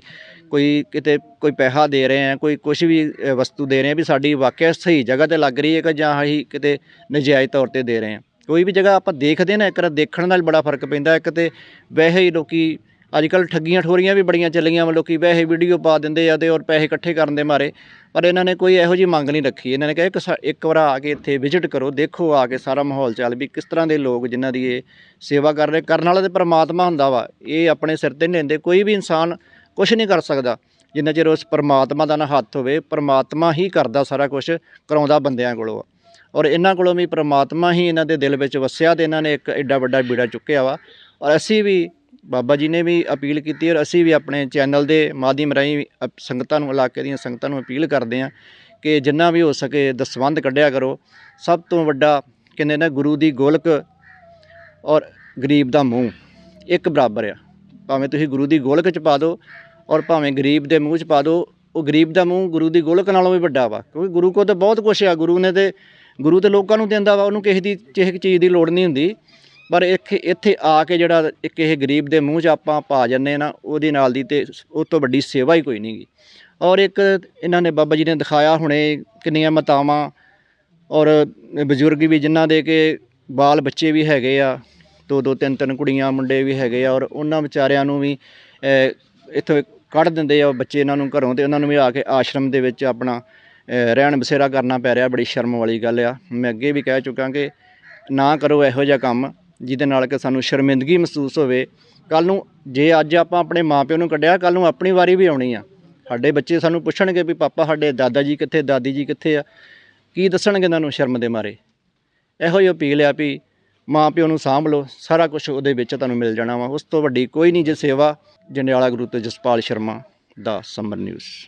S2: ਕੋਈ ਕਿਤੇ ਕੋਈ ਪੈਸਾ ਦੇ ਰਹੇ ਆ, ਕੋਈ ਕੁਝ ਵੀ ਵਸਤੂ ਦੇ ਰਹੇ ਆ ਵੀ ਸਾਡੀ ਵਾਕਿਆ ਸਹੀ ਜਗ੍ਹਾ ਤੇ ਲੱਗ ਰਹੀ ਹੈ ਕਿ ਜਾਂ ਅਸੀਂ ਕਿਤੇ ਨਜਾਇਜ਼ ਤੌਰ ਤੇ ਦੇ ਰਹੇ ਆ। ਕੋਈ ਵੀ ਜਗ੍ਹਾ ਆਪਾਂ ਦੇਖਦੇ ਨਾ, ਇੱਕ ਵਾਰ ਦੇਖਣ ਨਾਲ ਬੜਾ ਫ਼ਰਕ ਪੈਂਦਾ, ਇੱਕ ਤੇ ਵੈਸੇ ਹੀ ਲੋਕੀ ਅੱਜ ਕੱਲ ਠੱਗੀਆਂ ਠੋਰੀਆਂ ਵੀ ਬੜੀਆਂ ਚੱਲੀਆਂ ਵਾ, ਲੋਕੀ ਵੈਸੇ ਵੀਡੀਓ ਪਾ ਦਿੰਦੇ ਆ ਤੇ ਔਰ ਪੈਸੇ ਇਕੱਠੇ ਕਰਨ ਦੇ ਮਾਰੇ, ਪਰ ਇਹਨਾਂ ਨੇ ਕੋਈ ਇਹੋ ਜਿਹੀ ਮੰਗ ਨਹੀਂ ਰੱਖੀ। ਇਹਨਾਂ ਨੇ ਕਿਹਾ ਇੱਕ ਸਾ- ਇੱਕ ਵਾਰ ਆ ਕੇ ਇੱਥੇ ਵਿਜ਼ਿਟ ਕਰੋ, ਦੇਖੋ ਆ ਕੇ ਸਾਰਾ ਮਾਹੌਲ ਚੱਲ ਵੀ ਕਿਸ ਤਰ੍ਹਾਂ ਦੇ ਲੋਕ ਜਿਨ੍ਹਾਂ ਦੀ ਇਹ ਸੇਵਾ ਕਰ ਰਹੇ, ਕਰਨ ਵਾਲਾ ਤੇ ਪਰਮਾਤਮਾ ਹੁੰਦਾ ਵਾ, ਇਹ ਆਪਣੇ ਸਿਰ ਤੇ ਨਹੀਂ ਲੈਂਦੇ। ਕੋਈ ਵੀ ਇਨਸਾਨ ਕੁਝ ਨਹੀਂ ਕਰ ਸਕਦਾ। ਜਿੰਨਾ ਚਿਰ ਉਸ ਪਰਮਾਤਮਾ ਦਾ ਨਾ ਹੱਥ ਹੋਵੇ, ਪਰਮਾਤਮਾ ਹੀ ਕਰਦਾ ਸਾਰਾ ਕੁਝ ਕਰਾਉਂਦਾ ਬੰਦਿਆਂ ਕੋਲੋਂ। ਔਰ ਇਹਨਾਂ ਕੋਲੋਂ ਵੀ ਪਰਮਾਤਮਾ ਹੀ ਇਹਨਾਂ ਦੇ ਦਿਲ ਵਿੱਚ ਵਸਿਆ ਤੇ ਇਹਨਾਂ ਨੇ ਇੱਕ ਐਡਾ ਵੱਡਾ ਬੀੜਾ ਚੁੱਕਿਆ ਵਾ। ਔਰ ਅਸੀਂ ਵੀ ਬਾਬਾ ਜੀ ਨੇ ਵੀ ਅਪੀਲ ਕੀਤੀ ਔਰ ਅਸੀਂ ਵੀ ਆਪਣੇ ਚੈਨਲ ਦੇ ਮਾਧਿਅਮ ਰਾਹੀਂ ਅਪ- ਸੰਗਤਾਂ ਨੂੰ, ਇਲਾਕੇ ਦੀਆਂ ਸੰਗਤਾਂ ਨੂੰ ਅਪੀਲ ਕਰਦੇ ਹਾਂ ਕਿ ਜਿੰਨਾ ਵੀ ਹੋ ਸਕੇ ਦਸਵੰਧ ਕੱਢਿਆ ਕਰੋ। ਸਭ ਤੋਂ ਵੱਡਾ ਕਹਿੰਦੇ ਨੇ ਗੁਰੂ ਦੀ ਗੋਲਕ ਔਰ ਗਰੀਬ ਦਾ ਮੂੰਹ, ਇੱਕ ਬਰਾਬਰ ਆ। ਭਾਵੇਂ ਤੁਸੀਂ ਗੁਰੂ ਦੀ ਗੋਲਕ ਚ ਪਾ ਦਿਓ ਔਰ ਭਾਵੇਂ ਗਰੀਬ ਦੇ ਮੂੰਹ ਚ ਪਾ ਦਿਓ, ਉਹ ਗਰੀਬ ਦਾ ਮੂੰਹ ਗੁਰੂ ਦੀ ਗੋਲਕ ਨਾਲੋਂ ਵੀ ਵੱਡਾ ਵਾ, ਕਿਉਂਕਿ ਗੁਰੂ ਕੋਲ ਤਾਂ ਬਹੁਤ ਕੁਛ ਆ, ਗੁਰੂ ਨੇ ਤੇ ਗੁਰੂ ਤੇ ਲੋਕਾਂ ਨੂੰ ਦਿੰਦਾ ਵਾ, ਉਹਨੂੰ ਕਿਸੇ ਦੀ, ਕਿਸੇ ਚੀਜ਼ ਦੀ ਲੋੜ ਨਹੀਂ ਹੁੰਦੀ। ਪਰ ਇੱਥੇ ਇੱਥੇ ਆ ਕੇ ਜਿਹੜਾ ਇੱਕ ਇਹ ਗਰੀਬ ਦੇ ਮੂੰਹ 'ਚ ਆਪਾਂ ਪਾ ਜੰਨੇ ਨਾ, ਉਹਦੇ ਨਾਲ ਦੀ ਤੇ ਉਹ ਤੋਂ ਵੱਡੀ ਸੇਵਾ ਹੀ ਕੋਈ ਨਹੀਂਗੀ। ਔਰ ਇੱਕ ਇਹਨਾਂ ਨੇ ਬਾਬਾ ਜੀ ਨੇ ਦਿਖਾਇਆ ਹੁਣੇ ਕਿੰਨੀਆਂ ਮਤਾਵਾਂ ਔਰ ਬਜ਼ੁਰਗ ਵੀ ਜਿਨ੍ਹਾਂ ਦੇ ਕਿ ਬਾਲ ਬੱਚੇ ਵੀ ਹੈਗੇ ਆ। ਦੋ ਦੋ, ਤਿੰਨ ਤਿੰਨ ਕੁੜੀਆਂ, ਮੁੰਡੇ ਵੀ ਹੈਗੇ ਆ ਔਰ ਉਹਨਾਂ ਵਿਚਾਰਿਆਂ ਨੂੰ ਵੀ ਇੱਥੋਂ ਕੱਢ ਦਿੰਦੇ ਆ ਬੱਚੇ ਇਹਨਾਂ ਨੂੰ ਘਰੋਂ ਅਤੇ ਉਹਨਾਂ ਨੂੰ ਵੀ ਆ ਕੇ ਆਸ਼ਰਮ ਦੇ ਵਿੱਚ ਆਪਣਾ ਰਹਿਣ ਬਸੇਰਾ ਕਰਨਾ ਪੈ ਰਿਹਾ, ਬੜੀ ਸ਼ਰਮ ਵਾਲੀ ਗੱਲ ਆ। ਮੈਂ ਅੱਗੇ ਵੀ ਕਹਿ ਚੁੱਕਾ ਕਿ ਨਾ ਕਰੋ ਇਹੋ ਜਿਹਾ ਕੰਮ, ਜਿਹਦੇ ਨਾਲ ਕਿ ਸਾਨੂੰ ਸ਼ਰਮਿੰਦਗੀ ਮਹਿਸੂਸ ਹੋਵੇ। ਕੱਲ ਨੂੰ ਜੇ ਅੱਜ ਆਪਾਂ ਆਪਣੇ ਮਾਪਿਆਂ ਨੂੰ ਕੱਢਿਆ ਕੱਲ ਨੂੰ ਆਪਣੀ ਵਾਰੀ ਵੀ ਆਉਣੀ ਆ। ਸਾਡੇ ਬੱਚੇ ਸਾਨੂੰ ਪੁੱਛਣਗੇ ਵੀ ਪਾਪਾ, ਸਾਡੇ ਦਾਦਾ ਜੀ ਕਿੱਥੇ, ਦਾਦੀ ਜੀ ਕਿੱਥੇ ਆ? ਕੀ ਦੱਸਣਗੇ ਇਹਨਾਂ ਨੂੰ ਸ਼ਰਮ ਦੇ ਮਾਰੇ? ਇਹੋ ਜਿਹੀ ਅਪੀਲ ਆ ਵੀ ਮਾਂ ਪਿਓ ਨੂੰ ਸਾਂਭ ਲਓ, ਸਾਰਾ ਕੁਝ ਉਹਦੇ ਵਿੱਚ ਤੁਹਾਨੂੰ ਮਿਲ ਜਾਣਾ ਵਾ। ਉਸ ਤੋਂ ਵੱਡੀ ਕੋਈ ਨਹੀਂ ਜੇ ਸੇਵਾ। ਜੰਡਿਆਲਾ ਗੁਰੂ ਤੇ ਜਸਪਾਲ ਸ਼ਰਮਾ ਦਾ ਸਮਰ ਨਿਊਜ਼।